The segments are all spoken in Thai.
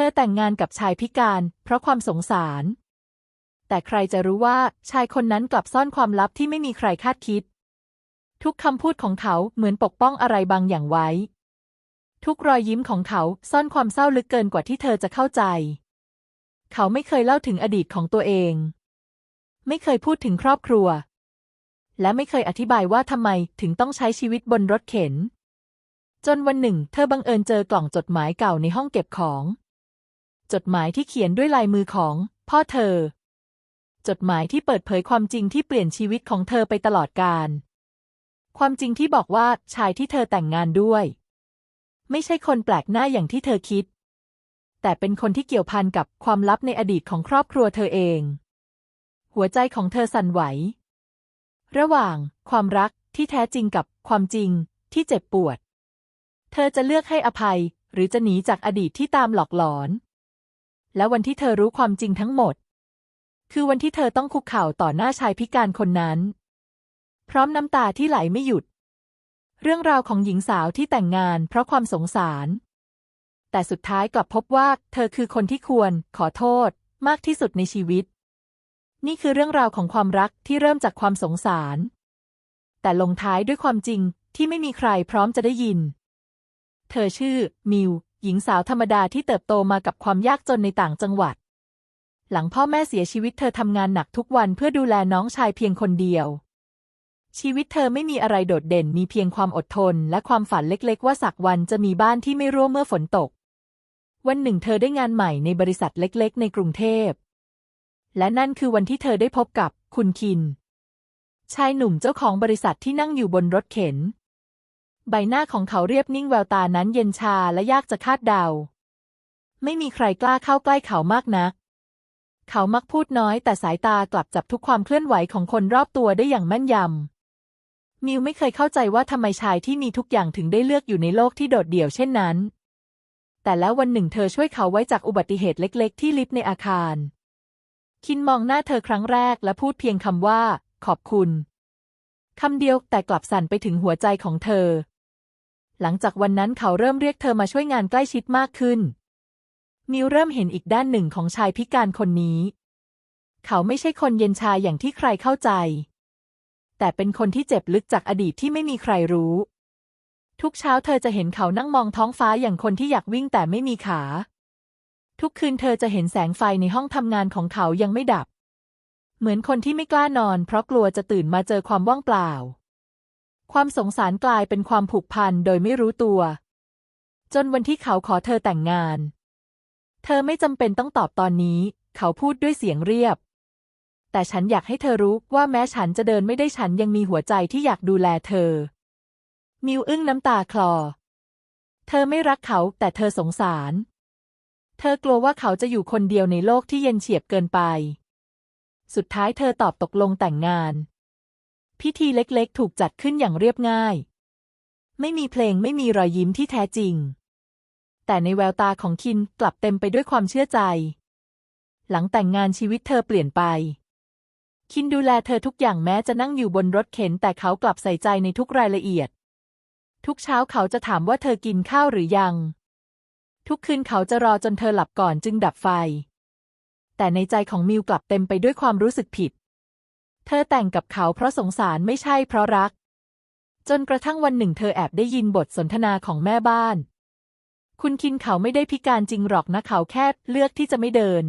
ธอแต่งงานกับชายพิการเพราะความสงสาร แต่ใครจะรู้ว่าชายคนนั้นกลับซ่อนความลับที่ไม่มีใครคาดคิด ทุกคำพูดของเขาเหมือนปกป้องอะไรบางอย่างไว้ ทุกรอยยิ้มของเขาซ่อนความเศร้าลึกเกินกว่าที่เธอจะเข้าใจ เขาไม่เคยเล่าถึงอดีตของตัวเอง ไม่เคยพูดถึงครอบครัว และไม่เคยอธิบายว่าทำไมถึงต้องใช้ชีวิตบนรถเข็น จนวันหนึ่ง เธอบังเอิญเจอกล่องจดหมายเก่าในห้องเก็บของ จดหมายที่เขียนด้วยลายมือของ พ่อเธอ จดหมายที่เปิดเผยความจริงที่เปลี่ยนชีวิตของเธอไปตลอดกาลความจริงที่บอกว่าชายที่เธอแต่งงานด้วย ไม่ใช่คนแปลกหน้าอย่างที่เธอคิด แต่เป็นคนที่เกี่ยวพันกับความลับในอดีตของครอบครัวเธอเอง หัวใจของเธอสั่นไหว ระหว่าง ความรักที่แท้จริงกับความจริงที่เจ็บปวด เธอจะเลือกให้อภัยหรือจะหนีจากอดีตที่ตามหลอกหลอน และวันที่เธอรู้ความจริงทั้งหมด คือวันที่เธอต้องคุกเข่าต่อหน้าชายพิการคนนั้น พร้อมน้ำตาที่ไหลไม่หยุด เรื่องราวของหญิงสาวที่แต่งงานเพราะความสงสาร แต่สุดท้ายกลับพบว่า เธอคือคนที่ควร ขอโทษ มากที่สุดในชีวิต นี่คือเรื่องราวของความรักที่เริ่มจากความสงสาร แต่ลงท้ายด้วยความจริงที่ไม่มีใครพร้อมจะได้ยิน เธอชื่อ มิว หญิงสาวธรรมดาที่เติบโตมากับความยากจนในต่างจังหวัด หลังพ่อแม่เสียชีวิตเธอทำงานหนักทุกวันเพื่อดูแลน้องชายเพียงคนเดียว ชีวิตเธอไม่มีอะไรโดดเด่นมีเพียงความอดทน และความฝันเล็ก ๆ ว่าสักวันจะมีบ้านที่ไม่รั่วเมื่อฝนตก วันหนึ่งเธอได้งานใหม่ในบริษัทเล็ก ๆ ในกรุงเทพ และนั่นคือวันที่เธอได้พบกับคุณคิน ชายหนุ่มเจ้าของบริษัทที่นั่งอยู่บนรถเข็น ใบหน้าของเขาเรียบนิ่งแววตานั้นเย็นชาและยากจะคาดเดา ไม่มีใครกล้าเข้าใกล้เขามากนัก เขามักพูดน้อยแต่สายตากลับจับทุกความเคลื่อนไหวของคนรอบตัวได้อย่างแม่นยำ มิวไม่เคยเข้าใจว่าทำไมชายที่มีทุกอย่างถึงได้เลือกอยู่ในโลกที่โดดเดี่ยวเช่นนั้น แต่แล้ววันหนึ่งเธอช่วยเขาไว้จากอุบัติเหตุเล็ก ๆ ที่ลิฟต์ในอาคาร คินมองหน้าเธอครั้งแรกและพูดเพียงคำว่า ขอบคุณคำเดียวแต่กลับสั่นไปถึงหัวใจของเธอ หลังจากวันนั้นเขาเริ่มเรียกเธอมาช่วยงานใกล้ชิดมากขึ้นมิวเริ่มเห็นอีกด้านหนึ่งของชายพิการคนนี้ เขาไม่ใช่คนเย็นชาอย่างที่ใครเข้าใจ แต่เป็นคนที่เจ็บลึกจากอดีตที่ไม่มีใครรู้ ทุกเช้าเธอจะเห็นเขานั่งมองท้องฟ้าอย่างคนที่อยากวิ่งแต่ไม่มีขา ทุกคืนเธอจะเห็นแสงไฟในห้องทำงานของเขายังไม่ดับ เหมือนคนที่ไม่กล้านอน เพราะกลัวจะตื่นมาเจอความว่างเปล่า ความสงสารกลายเป็นความผูกพันโดยไม่รู้ตัว จนวันที่เขาขอเธอแต่งงาน เธอไม่จำเป็นต้องตอบตอนนี้ เขาพูดด้วยเสียงเรียบ แต่ฉันอยากให้เธอรู้ว่าแม้ฉันจะเดินไม่ได้ฉันยังมีหัวใจที่อยากดูแลเธอ มิวอึ้งน้ำตาคลอ เธอไม่รักเขาแต่เธอสงสาร เธอกลัวว่าเขาจะอยู่คนเดียวในโลกที่เย็นเฉียบเกินไป สุดท้ายเธอตอบตกลงแต่งงาน พิธีเล็กๆ ถูกจัดขึ้นอย่างเรียบง่าย ไม่มีเพลงไม่มีรอยยิ้มที่แท้จริง แต่ในแววตาของคินกลับเต็มไปด้วยความเชื่อใจ หลังแต่งงานชีวิตเธอเปลี่ยนไป คินดูแลเธอทุกอย่างแม้จะนั่งอยู่บนรถเข็น แต่เขากลับใส่ใจในทุกรายละเอียด ทุกเช้าเขาจะถามว่าเธอกินข้าวหรือยัง ทุกคืนเขาจะรอจนเธอหลับก่อนจึงดับไฟ แต่ในใจของมิวกลับเต็มไปด้วยความรู้สึกผิด เธอแต่งกับเขาเพราะสงสารไม่ใช่เพราะรัก จนกระทั่งวันหนึ่งเธอแอบได้ยินบทสนทนาของแม่บ้าน คุณคินเขาไม่ได้พิการจริงหรอกนะเขาแค่เลือกที่จะไม่เดิน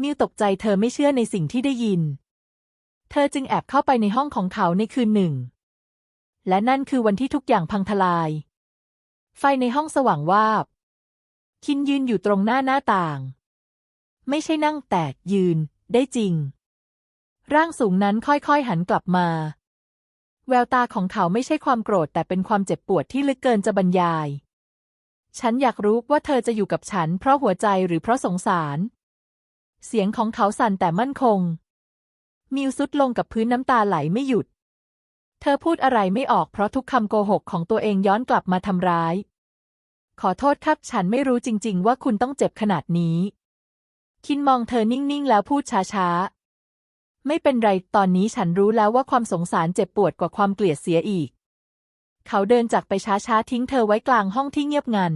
มิวตกใจเธอไม่เชื่อในสิ่งที่ได้ยิน เธอจึงแอบเข้าไปในห้องของเขาในคืนหนึ่ง และนั่นคือวันที่ทุกอย่างพังทลาย ไฟในห้องสว่างวาบ คินยืนอยู่ตรงหน้าหน้าต่าง ไม่ใช่นั่งแต่ยืนได้จริง ร่างสูงนั้นค่อยๆหันกลับมา แววตาของเขาไม่ใช่ความโกรธแต่เป็นความเจ็บปวดที่ลึกเกินจะบรรยาย ฉันอยากรู้ว่าเธอจะอยู่กับฉัน เพราะหัวใจหรือเพราะสงสาร เสียงของเขาสั่นแต่มั่นคง มิวซุดลงกับพื้นน้ำตาไหลไม่หยุด เธอพูดอะไรไม่ออกเพราะทุกคำโกหกของตัวเองย้อนกลับมาทำร้าย ขอโทษครับฉันไม่รู้จริง ๆ ว่าคุณต้องเจ็บขนาดนี้ คินมองเธอนิ่งๆแล้วพูดช้าๆ ไม่เป็นไร ตอนนี้ฉันรู้แล้วว่าความสงสารเจ็บปวดกว่าความเกลียดเสียอีก เขาเดินจากไปช้าๆทิ้งเธอไว้กลางห้องที่เงียบงัน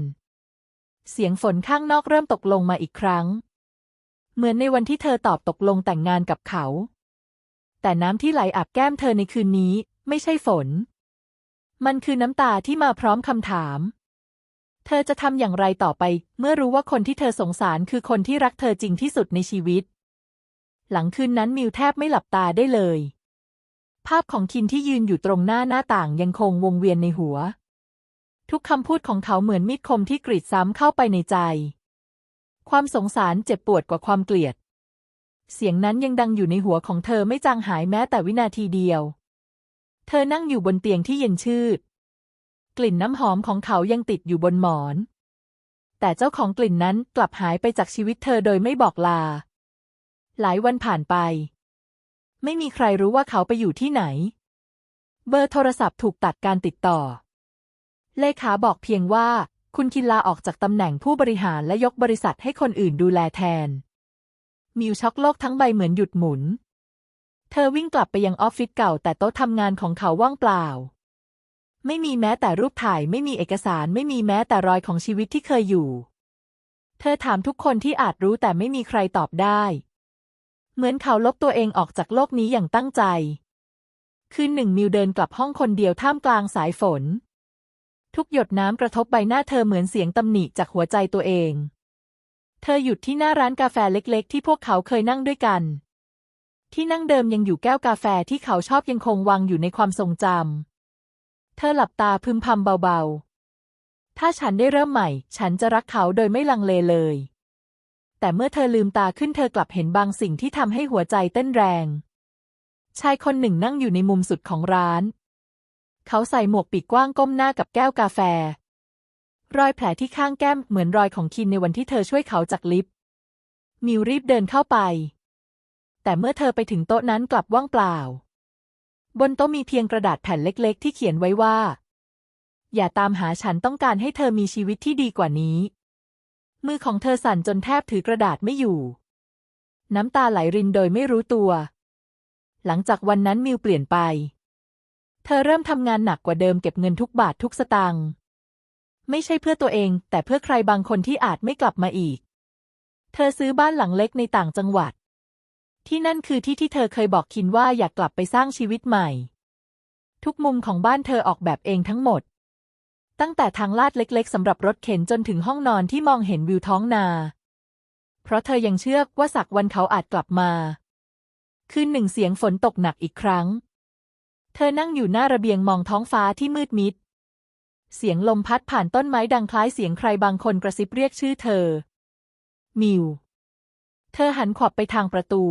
เสียงฝนข้างนอกเริ่มตกลงมาอีกครั้ง เหมือนในวันที่เธอตอบตกลงแต่งงานกับเขา แต่น้ำที่ไหลอาบแก้มเธอในคืนนี้ ไม่ใช่ฝน มันคือน้ำตาที่มาพร้อมคำถาม เธอจะทำอย่างไรต่อไป เมื่อรู้ว่าคนที่เธอสงสารคือคนที่รักเธอจริงที่สุดในชีวิต หลังคืนนั้นมิวแทบไม่หลับตาได้เลย ภาพของคินที่ยืนอยู่ตรงหน้าหน้าต่างยังคงวงเวียนในหัว ทุกคำพูดของเขาเหมือนมีดคมที่กรีดซ้ำเข้าไปในใจ ความสงสารเจ็บปวดกว่าความเกลียด เสียงนั้นยังดังอยู่ในหัวของเธอไม่จางหายแม้แต่วินาทีเดียว เธอนั่งอยู่บนเตียงที่เย็นชืด กลิ่นน้ำหอมของเขายังติดอยู่บนหมอน แต่เจ้าของกลิ่นนั้นกลับหายไปจากชีวิตเธอโดยไม่บอกลา หลายวันผ่านไป ไม่มีใครรู้ว่าเขาไปอยู่ที่ไหน เบอร์โทรศัพท์ถูกตัดการติดต่อ เลขาบอกเพียงว่า คุณคินลาออกจากตำแหน่งผู้บริหารและยกบริษัทให้คนอื่นดูแลแทน มิวช็อกโลกทั้งใบเหมือนหยุดหมุน เธอวิ่งกลับไปยังออฟฟิศเก่า แต่โต๊ะทำงานของเขาว่างเปล่า ไม่มีแม้แต่รูปถ่ายไม่มีเอกสารไม่มีแม้แต่รอยของชีวิตที่เคยอยู่ เธอถามทุกคนที่อาจรู้แต่ไม่มีใครตอบได้ เหมือนเขาลบตัวเองออกจากโลกนี้อย่างตั้งใจ คืนหนึ่งมิวเดินกลับห้องคนเดียวท่ามกลางสายฝน ทุกหยดน้ำกระทบใบหน้าเธอเหมือนเสียงตำหนิจากหัวใจตัวเอง เธอหยุดที่หน้าร้านกาแฟเล็กๆ ที่พวกเขาเคยนั่งด้วยกัน ที่นั่งเดิมยังอยู่แก้วกาแฟที่เขาชอบยังคงวางอยู่ในความทรงจำ เธอหลับตาพึมพำเบาๆ ถ้าฉันได้เริ่มใหม่ ฉันจะรักเขาโดยไม่ลังเลเลย แต่เมื่อเธอลืมตาขึ้นเธอกลับเห็นบางสิ่งที่ทำให้หัวใจเต้นแรง ชายคนหนึ่งนั่งอยู่ในมุมสุดของร้าน เขาใส่หมวกปีกกว้างก้มหน้ากับแก้วกาแฟ รอยแผลที่ข้างแก้มเหมือนรอยของคินในวันที่เธอช่วยเขาจากลิฟต์ มิวรีบเดินเข้าไป แต่เมื่อเธอไปถึงโต๊ะนั้นกลับว่างเปล่า บนโต๊ะมีเพียงกระดาษแผ่นเล็ก ๆ ที่เขียนไว้ว่า อย่าตามหาฉันต้องการให้เธอมีชีวิตที่ดีกว่านี้ มือของเธอสั่นจนแทบถือกระดาษไม่อยู่ น้ำตาไหลรินโดยไม่รู้ตัว หลังจากวันนั้นมิวเปลี่ยนไป เธอเริ่มทำงานหนักกว่าเดิมเก็บเงินทุกบาททุกสตางค์ไม่ใช่เพื่อตัวเอง แต่เพื่อใครบางคนที่อาจไม่กลับมาอีก เธอซื้อบ้านหลังเล็กในต่างจังหวัด ที่นั่นคือที่ที่เธอเคยบอกคินว่าอยากกลับไปสร้างชีวิตใหม่ ทุกมุมของบ้านเธอออกแบบเองทั้งหมด ตั้งแต่ทางลาดเล็กๆสำหรับรถเข็นจนถึงห้องนอนที่มองเห็นวิวท้องนา เพราะเธอยังเชื่อว่าสักวันเขาอาจกลับมา คืนหนึ่งเสียงฝนตกหนักอีกครั้ง เธอนั่งอยู่หน้าระเบียงมองท้องฟ้าที่มืดมิด เสียงลมพัดผ่านต้นไม้ดังคล้ายเสียงใครบางคนกระซิบเรียกชื่อเธอ มิว เธอหันขวับไปทางประตู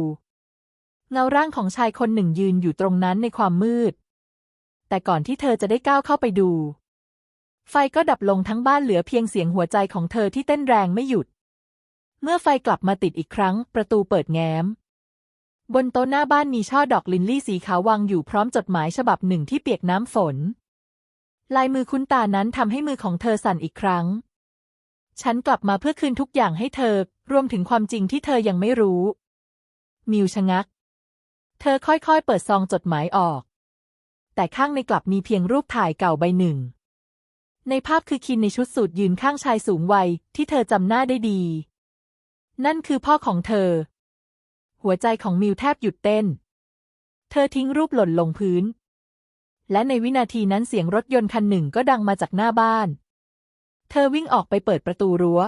เงาร่างของชายคนหนึ่งยืนอยู่ตรงนั้นในความมืด แต่ก่อนที่เธอจะได้ก้าวเข้าไปดู ไฟก็ดับลงทั้งบ้านเหลือเพียงเสียงหัวใจของเธอที่เต้นแรงไม่หยุด เมื่อไฟกลับมาติดอีกครั้ง ประตูเปิดแง้ม บนโต๊ะหน้าบ้านมีช่อดอกลินลี่สีขาววางอยู่พร้อมจดหมายฉบับหนึ่งที่เปียกน้ำฝน ลายมือคุ้นตานั้นทำให้มือของเธอสั่นอีกครั้ง ฉันกลับมาเพื่อคืนทุกอย่างให้เธอ รวมถึงความจริงที่เธอยังไม่รู้ มิวชะงัก เธอค่อยๆ เปิดซองจดหมายออก แต่ข้างในกลับมีเพียงรูปถ่ายเก่าใบหนึ่ง ในภาพคือคินในชุดสูทยืนข้างชายสูงวัยที่เธอจำหน้าได้ดี นั่นคือพ่อของเธอ หัวใจของมิวแทบหยุดเต้น เธอทิ้งรูปหล่นลงพื้น และในวินาทีนั้นเสียงรถยนต์คันหนึ่งก็ดังมาจากหน้าบ้าน เธอวิ่งออกไปเปิดประตูรั้ว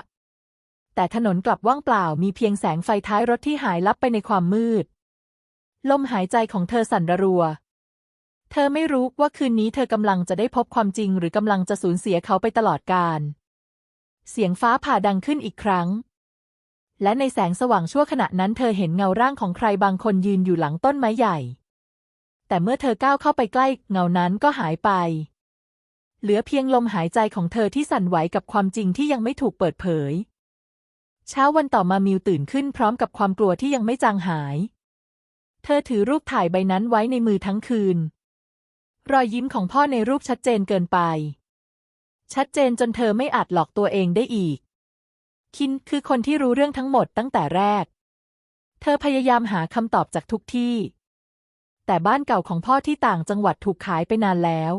แต่ถนนกลับว่างเปล่ามีเพียงแสงไฟท้ายรถที่หายลับไปในความมืด ลมหายใจของเธอสั่นระรัว เธอไม่รู้ว่าคืนนี้เธอกำลังจะได้พบความจริงหรือกำลังจะสูญเสียเขาไปตลอดกาล เสียงฟ้าผ่าดังขึ้นอีกครั้ง และในแสงสว่างชั่วขณะนั้นเธอเห็นเงาร่างของใครบางคนยืนอยู่หลังต้นไม้ใหญ่ แต่เมื่อเธอก้าวเข้าไปใกล้เงานั้นก็หายไป เหลือเพียงลมหายใจของเธอที่สั่นไหวกับความจริงที่ยังไม่ถูกเปิดเผย เช้าวันต่อมามิวตื่นขึ้นพร้อมกับความกลัวที่ยังไม่จางหาย เธอถือรูปถ่ายใบนั้นไว้ในมือทั้งคืน รอยยิ้มของพ่อในรูปชัดเจนเกินไป ชัดเจนจนเธอไม่อาจหลอกตัวเองได้อีก คินคือคนที่รู้เรื่องทั้งหมดตั้งแต่แรก เธอพยายามหาคำตอบจากทุกที่ แต่บ้านเก่าของพ่อที่ต่างจังหวัดถูกขายไปนานแล้ว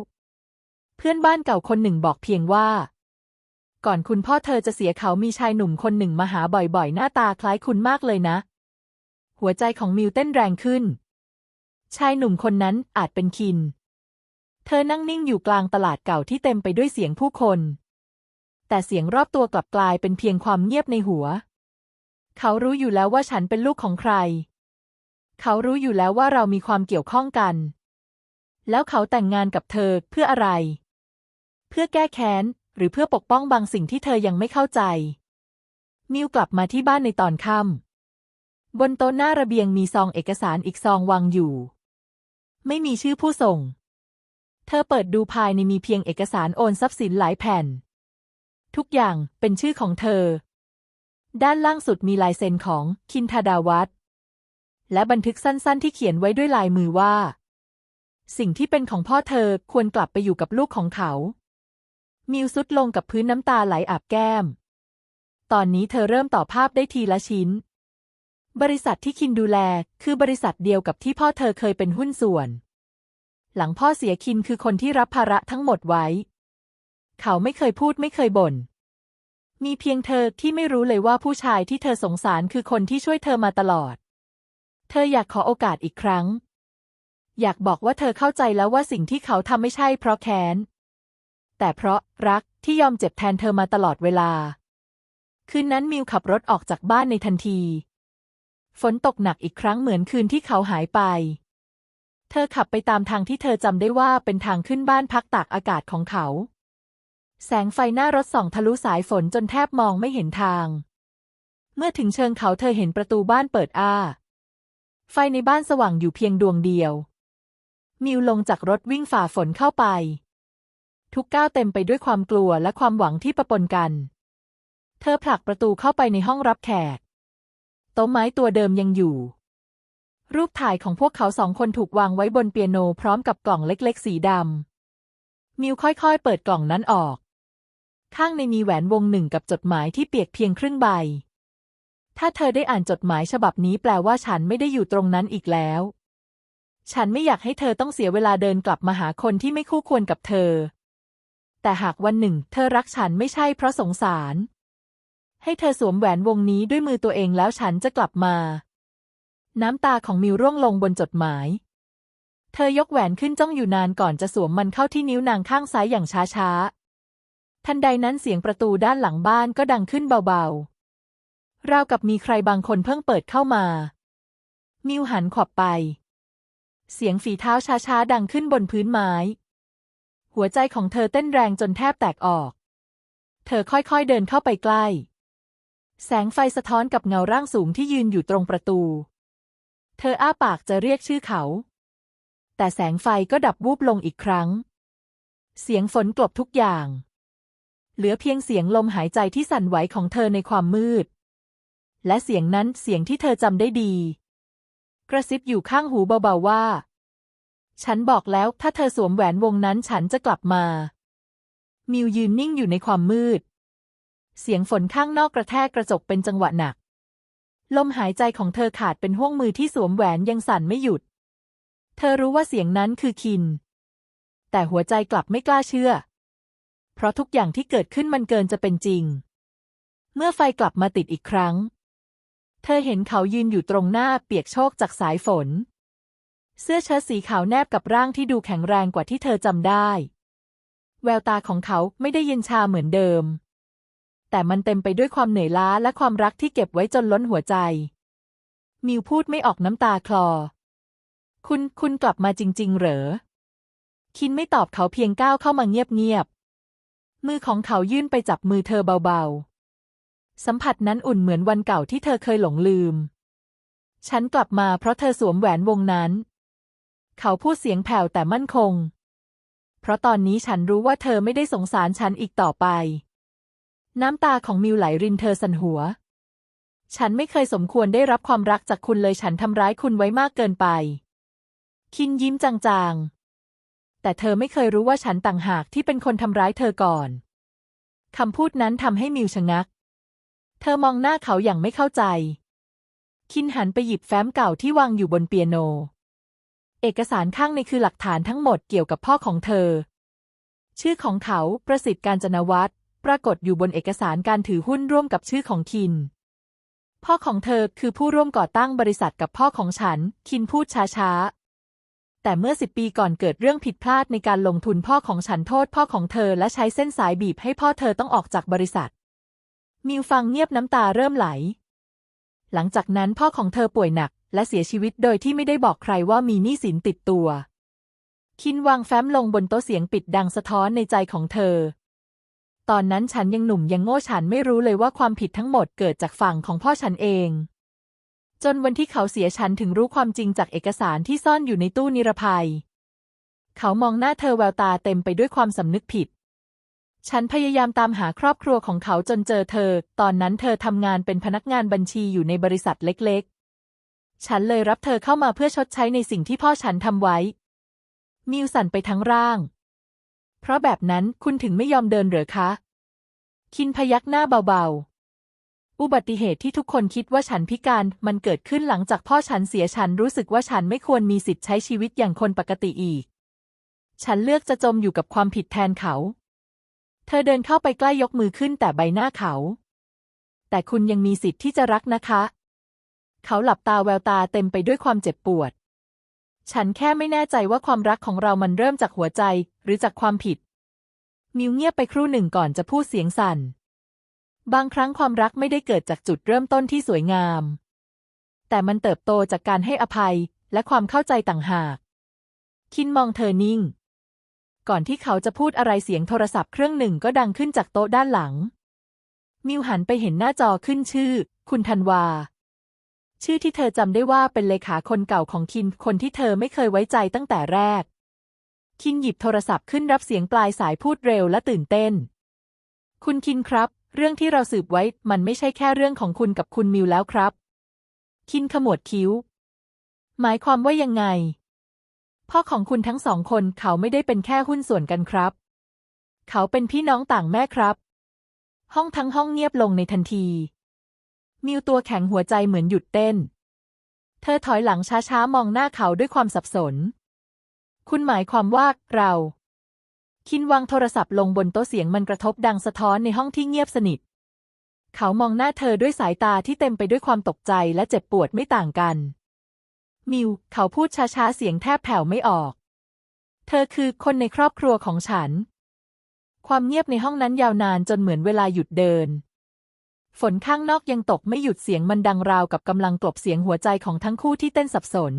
เพื่อนบ้านเก่าคนหนึ่งบอกเพียงว่า ก่อนคุณพ่อเธอจะเสียเขามีชายหนุ่มคนหนึ่งมาหาบ่อยๆ หน้าตาคล้ายคุณมากเลยนะ หัวใจของมิวเต้นแรงขึ้นชายหนุ่มคนนั้นอาจเป็นคิน เธอนั่งนิ่งอยู่กลางตลาดเก่าที่เต็มไปด้วยเสียงผู้คน แต่เสียงรอบตัวกลับกลายเป็นเพียงความเงียบในหัว เขารู้อยู่แล้วว่าฉันเป็นลูกของใคร เขารู้อยู่แล้วว่าเรามีความเกี่ยวข้องกัน แล้วเขาแต่งงานกับเธอเพื่ออะไร เพื่อแก้แค้น หรือเพื่อปกป้องบางสิ่งที่เธอยังไม่เข้าใจ มิวกลับมาที่บ้านในตอนค่ำบนโต๊ะหน้าระเบียงมีซองเอกสารอีกซองวางอยู่ ไม่มีชื่อผู้ส่ง เธอเปิดดูภายในมีเพียงเอกสารโอนทรัพย์สินหลายแผ่น ทุกอย่างเป็นชื่อของเธอ ด้านล่างสุดมีลายเซ็นของคินทาดาวัตและบันทึกสั้น ๆ ที่เขียนไว้ด้วยลายมือว่า สิ่งที่เป็นของพ่อเธอควรกลับไปอยู่กับลูกของเขา มิวซุดลงกับพื้นน้ำตาไหลอาบแก้ม ตอนนี้เธอเริ่มต่อภาพได้ทีละชิ้น บริษัทที่คินดูแลคือบริษัทเดียวกับที่พ่อเธอเคยเป็นหุ้นส่วน หลังพ่อเสียคินคือคนที่รับภาระทั้งหมดไว้ เขาไม่เคยพูดไม่เคยบ่น มีเพียงเธอที่ไม่รู้เลยว่าผู้ชายที่เธอสงสารคือคนที่ช่วยเธอมาตลอด เธออยากขอโอกาสอีกครั้ง อยากบอกว่าเธอเข้าใจแล้วว่าสิ่งที่เขาทำไม่ใช่เพราะแค้น แต่เพราะรักที่ยอมเจ็บแทนเธอมาตลอดเวลา คืนนั้นมิวขับรถออกจากบ้านในทันที ฝนตกหนักอีกครั้งเหมือนคืนที่เขาหายไป เธอขับไปตามทางที่เธอจำได้ว่าเป็นทางขึ้นบ้านพักตากอากาศของเขา แสงไฟหน้ารถส่องทะลุสายฝนจนแทบมองไม่เห็นทาง เมื่อถึงเชิงเขาเธอเห็นประตูบ้านเปิดอ้า ไฟในบ้านสว่างอยู่เพียงดวงเดียว มิวลงจากรถวิ่งฝ่าฝนเข้าไป ทุกก้าวเต็มไปด้วยความกลัวและความหวังที่ปะปนกัน เธอผลักประตูเข้าไปในห้องรับแขกโต๊ะไม้ตัวเดิมยังอยู่ รูปถ่ายของพวกเขาสองคนถูกวางไว้บนเปียโนพร้อมกับกล่องเล็กๆ สีดำ มิวค่อยๆ เปิดกล่องนั้นออก ข้างในมีแหวนวงหนึ่งกับจดหมายที่เปียกเพียงครึ่งใบ ถ้าเธอได้อ่านจดหมายฉบับนี้แปลว่าฉันไม่ได้อยู่ตรงนั้นอีกแล้ว ฉันไม่อยากให้เธอต้องเสียเวลาเดินกลับมาหาคนที่ไม่คู่ควรกับเธอ แต่หากวันหนึ่ง เธอรักฉันไม่ใช่เพราะสงสาร ให้เธอสวมแหวนวงนี้ด้วยมือตัวเองแล้วฉันจะกลับมา น้ำตาของมิวร่วงลงบนจดหมาย เธอยกแหวนขึ้นจ้องอยู่นานก่อนจะสวมมันเข้าที่นิ้วนางข้างซ้ายอย่างช้าๆ ทันใดนั้นเสียงประตูด้านหลังบ้านก็ดังขึ้นเบาๆ ราวกับมีใครบางคนเพิ่งเปิดเข้ามา มิวหันขวับไป เสียงฝีเท้าช้าๆ ดังขึ้นบนพื้นไม้ หัวใจของเธอเต้นแรงจนแทบแตกออก เธอค่อยๆเดินเข้าไปใกล้ แสงไฟสะท้อนกับเงาร่างสูงที่ยืนอยู่ตรงประตู เธออ้าปากจะเรียกชื่อเขา แต่แสงไฟก็ดับวูบลงอีกครั้ง เสียงฝนกลบทุกอย่าง เหลือเพียงเสียงลมหายใจที่สั่นไหวของเธอในความมืด และเสียงนั้นเสียงที่เธอจำได้ดี กระซิบอยู่ข้างหูเบาๆว่า ฉันบอกแล้วถ้าเธอสวมแหวนวงนั้นฉันจะกลับมา มิวยืนนิ่งอยู่ในความมืด เสียงฝนข้างนอกกระแทกกระจกเป็นจังหวะหนัก ลมหายใจของเธอขาดเป็นห้วงมือที่สวมแหวนยังสั่นไม่หยุด เธอรู้ว่าเสียงนั้นคือคิน แต่หัวใจกลับไม่กล้าเชื่อ เพราะทุกอย่างที่เกิดขึ้นมันเกินจะเป็นจริง เมื่อไฟกลับมาติดอีกครั้ง เธอเห็นเขายืนอยู่ตรงหน้าเปียกโชกจากสายฝน เสื้อเชิ้ตสีขาวแนบกับร่างที่ดูแข็งแรงกว่าที่เธอจำได้ แววตาของเขาไม่ได้เย็นชาเหมือนเดิม แต่มันเต็มไปด้วยความเหนื่อยล้าและความรักที่เก็บไว้จนล้นหัวใจ มิวพูดไม่ออกน้ำตาคลอ คุณคุณกลับมาจริง ๆ เหรอ คินไม่ตอบเขาเพียงก้าวเข้ามาเงียบๆ มือของเขายื่นไปจับมือเธอเบาๆ สัมผัสนั้นอุ่นเหมือนวันเก่าที่เธอเคยหลงลืม ฉันกลับมาเพราะเธอสวมแหวนวงนั้น เขาพูดเสียงแผ่วแต่มั่นคง เพราะตอนนี้ฉันรู้ว่าเธอไม่ได้สงสารฉันอีกต่อไป น้ำตาของมิวไหลรินเธอสันหัว ฉันไม่เคยสมควรได้รับความรักจากคุณเลยฉันทำร้ายคุณไว้มากเกินไป คินยิ้มจางๆ แต่เธอไม่เคยรู้ว่าฉันต่างหากที่เป็นคนทำร้ายเธอก่อนคำพูดนั้นทำให้มิวชะงัก เธอมองหน้าเขาอย่างไม่เข้าใจ คินหันไปหยิบแฟ้มเก่าที่วางอยู่บนเปียโน เอกสารข้างในคือหลักฐานทั้งหมดเกี่ยวกับพ่อของเธอ ชื่อของเขาประสิทธิ์การจนวัฒน์ ปรากฏอยู่บนเอกสารการถือหุ้นร่วมกับชื่อของคิน พ่อของเธอคือผู้ร่วมก่อตั้งบริษัทกับพ่อของฉัน คินพูดช้าๆ แต่เมื่อสิบปีก่อนเกิดเรื่องผิดพลาดในการลงทุนพ่อของฉันโทษพ่อของเธอและใช้เส้นสายบีบให้พ่อเธอต้องออกจากบริษัท มิวฟังเงียบน้ำตาเริ่มไหล หลังจากนั้นพ่อของเธอป่วยหนัก และเสียชีวิตโดยที่ไม่ได้บอกใครว่ามีหนี้สินติดตัวคินวางแฟ้มลงบนโต๊ะเสียงปิดดังสะท้อนในใจของเธอ ตอนนั้นฉันยังหนุ่มยังโง่ฉันไม่รู้เลยว่าความผิดทั้งหมดเกิดจากฝั่งของพ่อฉันเอง จนวันที่เขาเสียฉันถึงรู้ความจริงจากเอกสารที่ซ่อนอยู่ในตู้นิรภัย เขามองหน้าเธอแววตาเต็มไปด้วยความสำนึกผิด ฉันพยายามตามหาครอบครัวของเขาจนเจอเธอ ตอนนั้นเธอทำงานเป็นพนักงานบัญชีอยู่ในบริษัทเล็กๆ ฉันเลยรับเธอเข้ามาเพื่อชดใช้ในสิ่งที่พ่อฉันทำไว้ มิวสั่นไปทั้งร่าง เพราะแบบนั้นคุณถึงไม่ยอมเดินเหรอคะ คินพยักหน้าเบาๆ อุบัติเหตุที่ทุกคนคิดว่าฉันพิการมันเกิดขึ้นหลังจากพ่อฉันเสียฉันรู้สึกว่าฉันไม่ควรมีสิทธิ์ใช้ชีวิตอย่างคนปกติอีก ฉันเลือกจะจมอยู่กับความผิดแทนเขา เธอเดินเข้าไปใกล้ยกมือขึ้นแต่ใบหน้าเขา แต่คุณยังมีสิทธิ์ที่จะรักนะคะ เขาหลับตาแววตาเต็มไปด้วยความเจ็บปวด ฉันแค่ไม่แน่ใจว่าความรักของเรามันเริ่มจากหัวใจ หรือจากความผิด มิวเงียบไปครู่หนึ่งก่อนจะพูดเสียงสั่น บางครั้งความรักไม่ได้เกิดจากจุดเริ่มต้นที่สวยงาม แต่มันเติบโตจากการให้อภัยและความเข้าใจต่างหาก คินมองเธอนิ่ง ก่อนที่เขาจะพูดอะไรเสียงโทรศัพท์เครื่องหนึ่งก็ดังขึ้นจากโต๊ะด้านหลัง มิวหันไปเห็นหน้าจอขึ้นชื่อ คุณธันวา ชื่อที่เธอจำได้ว่าเป็นเลขาคนเก่าของคิน คนที่เธอไม่เคยไว้ใจตั้งแต่แรก คินหยิบโทรศัพท์ขึ้นรับเสียงปลายสายพูดเร็วและตื่นเต้น คุณคินครับ เรื่องที่เราสืบไว้มันไม่ใช่แค่เรื่องของคุณกับคุณมิวแล้วครับ คินขมวดคิ้ว หมายความว่ายังไง พ่อของคุณทั้งสองคนเขาไม่ได้เป็นแค่หุ้นส่วนกันครับ เขาเป็นพี่น้องต่างแม่ครับ ห้องทั้งห้องเงียบลงในทันที มิวตัวแข็งหัวใจเหมือนหยุดเต้น เธอถอยหลังช้าๆ มองหน้าเขาด้วยความสับสน คุณหมายความว่าเรา คินวางโทรศัพท์ลงบนโต๊ะเสียงมันกระทบดังสะท้อนในห้องที่เงียบสนิท เขามองหน้าเธอด้วยสายตาที่เต็มไปด้วยความตกใจและเจ็บปวดไม่ต่างกัน มิว เขาพูดช้าๆ เสียงแทบแผ่วไม่ออก เธอคือคนในครอบครัวของฉัน ความเงียบในห้องนั้นยาวนานจนเหมือนเวลาหยุดเดิน ฝนข้างนอกยังตกไม่หยุดเสียงมันดังราวกับกำลังกลบเสียงหัวใจของทั้งคู่ที่เต้นสับสน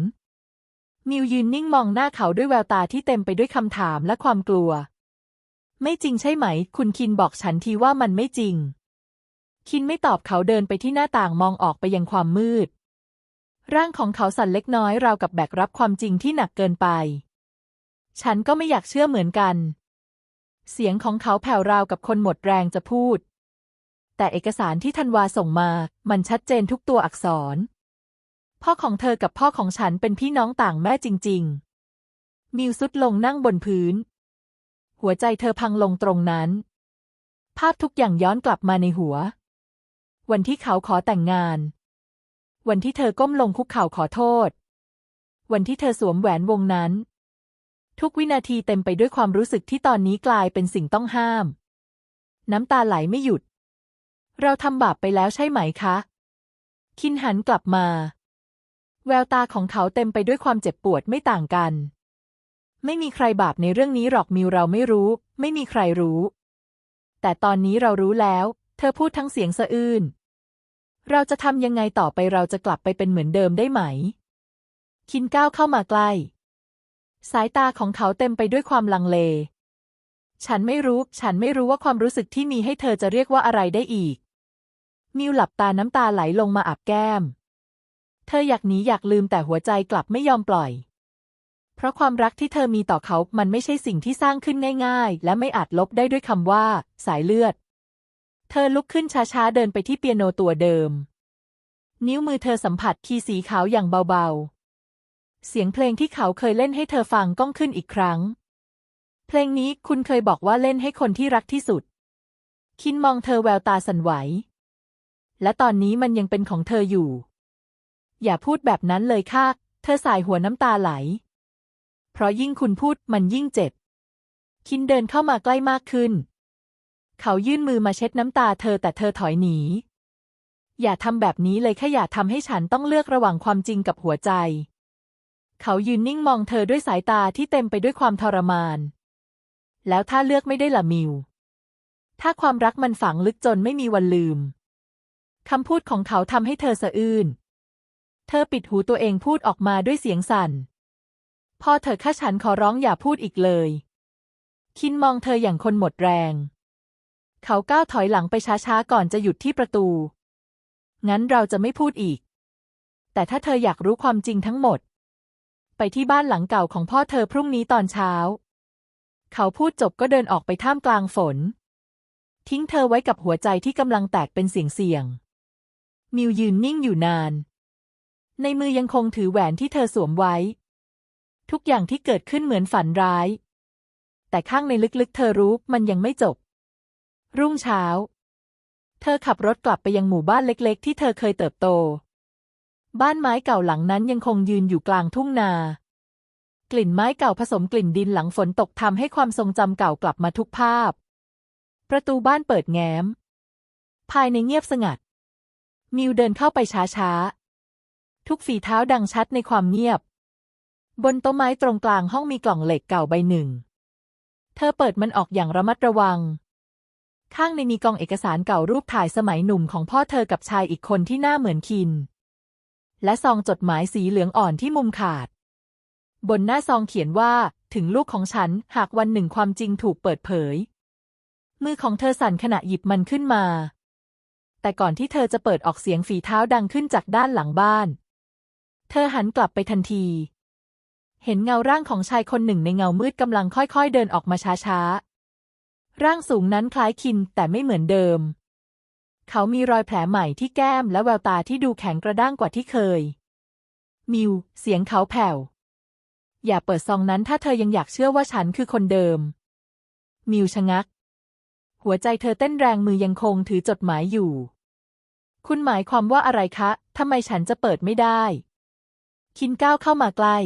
มิวยืนนิ่งมองหน้าเขาด้วยแววตาที่เต็มไปด้วยคำถามและความกลัว ไม่จริงใช่ไหม คุณคินบอกฉันทีว่ามันไม่จริง คินไม่ตอบเขาเดินไปที่หน้าต่างมองออกไปยังความมืด ร่างของเขาสั่นเล็กน้อยราวกับแบกรับความจริงที่หนักเกินไป ฉันก็ไม่อยากเชื่อเหมือนกัน เสียงของเขาแผ่วราวกับคนหมดแรงจะพูด แต่เอกสารที่ธันวาส่งมา มันชัดเจนทุกตัวอักษร พ่อของเธอกับพ่อของฉันเป็นพี่น้องต่างแม่จริง ๆ มิวสุดลงนั่งบนพื้น หัวใจเธอพังลงตรงนั้น ภาพทุกอย่างย้อนกลับมาในหัว วันที่เขาขอแต่งงาน วันที่เธอก้มลงคุกเข่าขอโทษ วันที่เธอสวมแหวนวงนั้น ทุกวินาทีเต็มไปด้วยความรู้สึกที่ตอนนี้กลายเป็นสิ่งต้องห้าม น้ำตาไหลไม่หยุด เราทำบาปไปแล้วใช่ไหมคะ คินหันกลับมา แววตาของเขาเต็มไปด้วยความเจ็บปวดไม่ต่างกัน ไม่มีใครบาปในเรื่องนี้หรอกมิวเราไม่รู้ ไม่มีใครรู้ แต่ตอนนี้เรารู้แล้ว เธอพูดทั้งเสียงสะอื้น เราจะทำยังไงต่อไปเราจะกลับไปเป็นเหมือนเดิมได้ไหม คินก้าวเข้ามาใกล้ สายตาของเขาเต็มไปด้วยความลังเลฉันไม่รู้ ฉันไม่รู้ว่าความรู้สึกที่มีให้เธอจะเรียกว่าอะไรได้อีก มิวหลับตาน้ำตาไหลลงมาอาบแก้ม เธออยากหนีอยากลืมแต่หัวใจกลับไม่ยอมปล่อย เพราะความรักที่เธอมีต่อเขามันไม่ใช่สิ่งที่สร้างขึ้นง่ายๆ และไม่อาจลบได้ด้วยคำว่า สายเลือด เธอลุกขึ้นช้าๆเดินไปที่เปียโนตัวเดิม นิ้วมือเธอสัมผัสคีย์สีขาวอย่างเบาๆ เสียงเพลงที่เขาเคยเล่นให้เธอฟังก้องขึ้นอีกครั้ง เพลงนี้คุณเคยบอกว่าเล่นให้คนที่รักที่สุด คินมองเธอแววตาสั่นไหว และตอนนี้มันยังเป็นของเธออยู่ อย่าพูดแบบนั้นเลยค่ะ เธอสายหัวน้ำตาไหล เพราะยิ่งคุณพูดมันยิ่งเจ็บ คินเดินเข้ามาใกล้มากขึ้น เขายื่นมือมาเช็ดน้ำตาเธอแต่เธอถอยหนี อย่าทำแบบนี้เลยแค่อย่าทำให้ฉันต้องเลือกระหว่างความจริงกับหัวใจ เขายืนนิ่งมองเธอด้วยสายตาที่เต็มไปด้วยความทรมาน แล้วถ้าเลือกไม่ได้ล่ะมิวถ้าความรักมันฝังลึกจนไม่มีวันลืม คำพูดของเขาทำให้เธอสะอื้น เธอปิดหูตัวเองพูดออกมาด้วยเสียงสั่นพ่อเธอข้าฉันขอร้องอย่าพูดอีกเลย คินมองเธออย่างคนหมดแรง เขาก้าวถอยหลังไปช้าๆก่อนจะหยุดที่ประตู งั้นเราจะไม่พูดอีก แต่ถ้าเธออยากรู้ความจริงทั้งหมด ไปที่บ้านหลังเก่าของพ่อเธอพรุ่งนี้ตอนเช้า เขาพูดจบก็เดินออกไปท่ามกลางฝน ทิ้งเธอไว้กับหัวใจที่กำลังแตกเป็นเสียงๆ มิวยืนนิ่งอยู่นาน ในมือยังคงถือแหวนที่เธอสวมไว้ ทุกอย่างที่เกิดขึ้นเหมือนฝันร้าย แต่ข้างในลึกๆ เธอรู้มันยังไม่จบ รุ่งเช้า เธอขับรถกลับไปยังหมู่บ้านเล็กๆ ที่เธอเคยเติบโต บ้านไม้เก่าหลังนั้นยังคงยืนอยู่กลางทุ่งนา กลิ่นไม้เก่าผสมกลิ่นดินหลังฝนตกทำให้ความทรงจำเก่ากลับมาทุกภาพ ประตูบ้านเปิดแง้ม ภายในเงียบสงัด มิวเดินเข้าไปช้าๆ ทุกฝีเท้าดังชัดในความเงียบ บนโต๊ะไม้ตรงกลางห้องมีกล่องเหล็กเก่าใบหนึ่ง เธอเปิดมันออกอย่างระมัดระวัง ข้างในมีกองเอกสารเก่ารูปถ่ายสมัยหนุ่มของพ่อเธอกับชายอีกคนที่หน้าเหมือนคิน และซองจดหมายสีเหลืองอ่อนที่มุมขาด บนหน้าซองเขียนว่าถึงลูกของฉันหากวันหนึ่งความจริงถูกเปิดเผย มือของเธอสั่นขณะหยิบมันขึ้นมา แต่ก่อนที่เธอจะเปิดออกเสียงฝีเท้าดังขึ้นจากด้านหลังบ้าน เธอหันกลับไปทันที เห็นเงาร่างของชายคนหนึ่งในเงามืดกำลังค่อยๆเดินออกมาช้าๆ ร่างสูงนั้นคล้ายคินแต่ไม่เหมือนเดิม เขามีรอยแผลใหม่ที่แก้มและแววตาที่ดูแข็งกระด้างกว่าที่เคย มิว เสียงเขาแผ่ว อย่าเปิดซองนั้นถ้าเธอยังอยากเชื่อว่าฉันคือคนเดิม มิวชะงัก หัวใจเธอเต้นแรงมือยังคงถือจดหมายอยู่ คุณหมายความว่าอะไรคะ ทำไมฉันจะเปิดไม่ได้ คินก้าวเข้ามาใกล้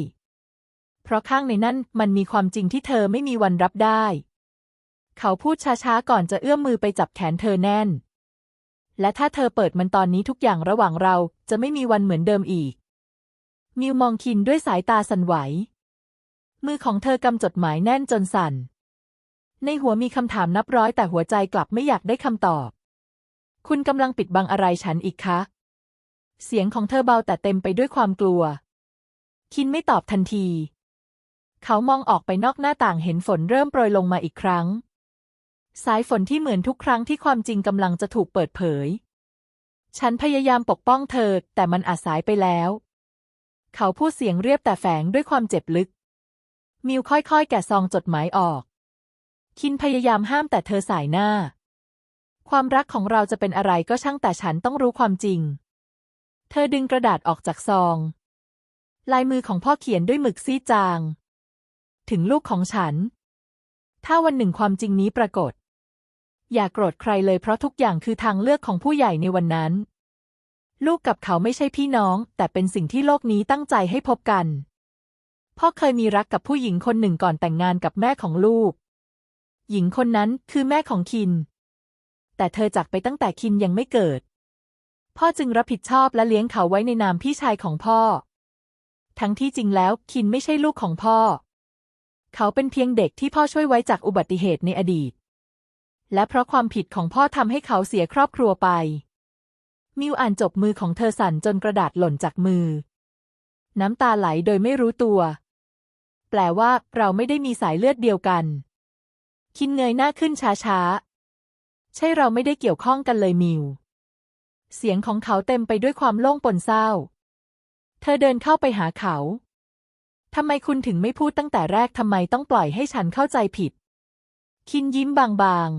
เพราะข้างในนั้นมันมีความจริงที่เธอไม่มีวันรับได้ เขาพูดช้าๆก่อนจะเอื้อมมือไปจับแขนเธอแน่น และถ้าเธอเปิดมันตอนนี้ทุกอย่างระหว่างเราจะไม่มีวันเหมือนเดิมอีก มิวมองคินด้วยสายตาสั่นไหว มือของเธอกำจดหมายแน่นจนสั่น ในหัวมีคำถามนับร้อยแต่หัวใจกลับไม่อยากได้คำตอบ คุณกำลังปิดบังอะไรฉันอีกคะ เสียงของเธอเบาแต่เต็มไปด้วยความกลัว คินไม่ตอบทันที เขามองออกไปนอกหน้าต่างเห็นฝนเริ่มโปรยลงมาอีกครั้ง สายฝนที่เหมือนทุกครั้งที่ความจริงกำลังจะถูกเปิดเผย ฉันพยายามปกป้องเธอ แต่มันอาจสายไปแล้ว เขาพูดเสียงเรียบแต่แฝงด้วยความเจ็บลึก มิวค่อยๆ แกะซองจดหมายออก คินพยายามห้ามแต่เธอสายหน้า ความรักของเราจะเป็นอะไรก็ช่างแต่ฉันต้องรู้ความจริง เธอดึงกระดาษออกจากซอง ลายมือของพ่อเขียนด้วยหมึกซีจาง ถึงลูกของฉัน ถ้าวันหนึ่งความจริงนี้ปรากฏ อย่าโกรธใครเลยเพราะทุกอย่างคือทางเลือกของผู้ใหญ่ในวันนั้น ลูกกับเขาไม่ใช่พี่น้อง แต่เป็นสิ่งที่โลกนี้ตั้งใจให้พบกัน พ่อเคยมีรักกับผู้หญิงคนหนึ่งก่อนแต่งงานกับแม่ของลูก หญิงคนนั้นคือแม่ของคิน แต่เธอจากไปตั้งแต่คินยังไม่เกิด พ่อจึงรับผิดชอบและเลี้ยงเขาไว้ในนามพี่ชายของพ่อ ทั้งที่จริงแล้วคินไม่ใช่ลูกของพ่อ เขาเป็นเพียงเด็กที่พ่อช่วยไว้จากอุบัติเหตุในอดีต และเพราะความผิดของพ่อทำให้เขาเสียครอบครัวไป มิวอ่านจบมือของเธอสั่นจนกระดาษหล่นจากมือ น้ำตาไหลโดยไม่รู้ตัว แปลว่าเราไม่ได้มีสายเลือดเดียวกัน คินเงยหน้าขึ้นช้าๆ ใช่เราไม่ได้เกี่ยวข้องกันเลยมิว เสียงของเขาเต็มไปด้วยความโล่งปนเศร้า เธอเดินเข้าไปหาเขาทำไมคุณถึงไม่พูดตั้งแต่แรกทำไมต้องปล่อยให้ฉันเข้าใจผิด คินยิ้มบาง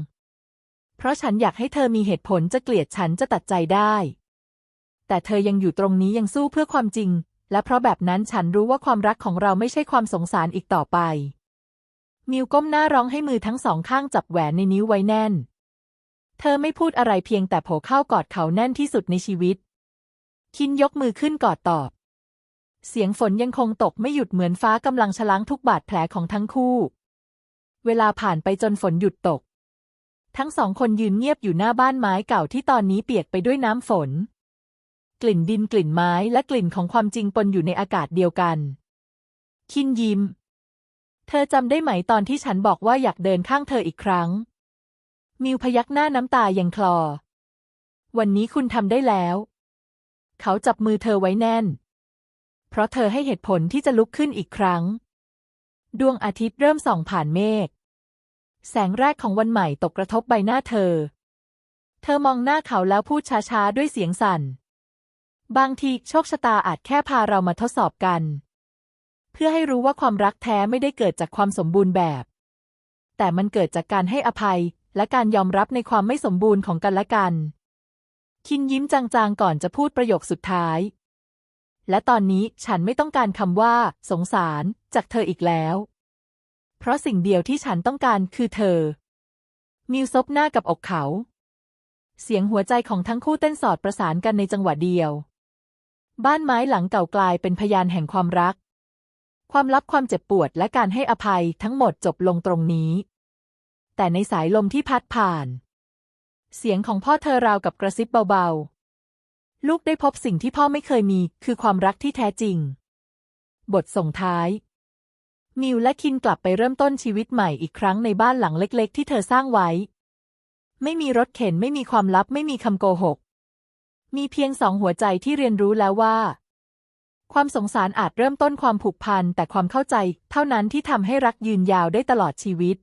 ๆ เพราะฉันอยากให้เธอมีเหตุผลจะเกลียดฉันจะตัดใจได้ แต่เธอยังอยู่ตรงนี้ยังสู้เพื่อความจริง และเพราะแบบนั้นฉันรู้ว่าความรักของเราไม่ใช่ความสงสารอีกต่อไป มิวก้มหน้าร้องให้มือทั้งสองข้างจับแหวนในนิ้วไว้แน่น เธอไม่พูดอะไรเพียงแต่โผเข้ากอดเขาแน่นที่สุดในชีวิต คินยกมือขึ้นกอดตอบ เสียงฝนยังคงตกไม่หยุดเหมือนฟ้ากำลังชล้างทุกบาดแผลของทั้งคู่ เวลาผ่านไปจนฝนหยุดตก ทั้งสองคนยืนเงียบอยู่หน้าบ้านไม้เก่าที่ตอนนี้เปียกไปด้วยน้ำฝน กลิ่นดินกลิ่นไม้และกลิ่นของความจริงปนอยู่ในอากาศเดียวกัน คินยิ้ม เธอจำได้ไหมตอนที่ฉันบอกว่าอยากเดินข้างเธออีกครั้ง มิวพยักหน้าน้ำตายังคลอ วันนี้คุณทำได้แล้ว เขาจับมือเธอไว้แน่น เพราะเธอให้เหตุผลที่จะลุกขึ้นอีกครั้ง ดวงอาทิตย์เริ่มส่องผ่านเมฆ แสงแรกของวันใหม่ตกกระทบใบหน้าเธอ เธอมองหน้าเขาแล้วพูดช้าๆ ด้วยเสียงสั่น บางทีโชคชะตาอาจแค่พาเรามาทดสอบกัน เพื่อให้รู้ว่าความรักแท้ไม่ได้เกิดจากความสมบูรณ์แบบแต่มันเกิดจากการให้อภัย และการยอมรับในความไม่สมบูรณ์ของกันและกัน คินยิ้มจางๆก่อนจะพูดประโยคสุดท้าย และตอนนี้ฉันไม่ต้องการคำว่า สงสาร จากเธออีกแล้ว เพราะสิ่งเดียวที่ฉันต้องการคือเธอ มิวซบหน้ากับอกเขา เสียงหัวใจของทั้งคู่เต้นสอดประสานกันในจังหวะเดียว บ้านไม้หลังเก่ากลายเป็นพยานแห่งความรัก ความลับความเจ็บปวดและการให้อภัยทั้งหมดจบลงตรงนี้ แต่ในสายลมที่พัดผ่าน เสียงของพ่อเธอราวกับกระซิบเบาๆ ลูกได้พบสิ่งที่พ่อไม่เคยมี คือความรักที่แท้จริง บทส่งท้ายมิวและคินกลับไปเริ่มต้นชีวิตใหม่อีกครั้งในบ้านหลังเล็ก ๆ ที่เธอสร้างไว้ ไม่มีรถเข็นไม่มีความลับไม่มีคำโกหก มีเพียงสองหัวใจที่เรียนรู้แล้วว่าความสงสารอาจเริ่มต้นความผูกพัน แต่ความเข้าใจ เท่านั้นที่ทำให้รักยืนยาวได้ตลอดชีวิต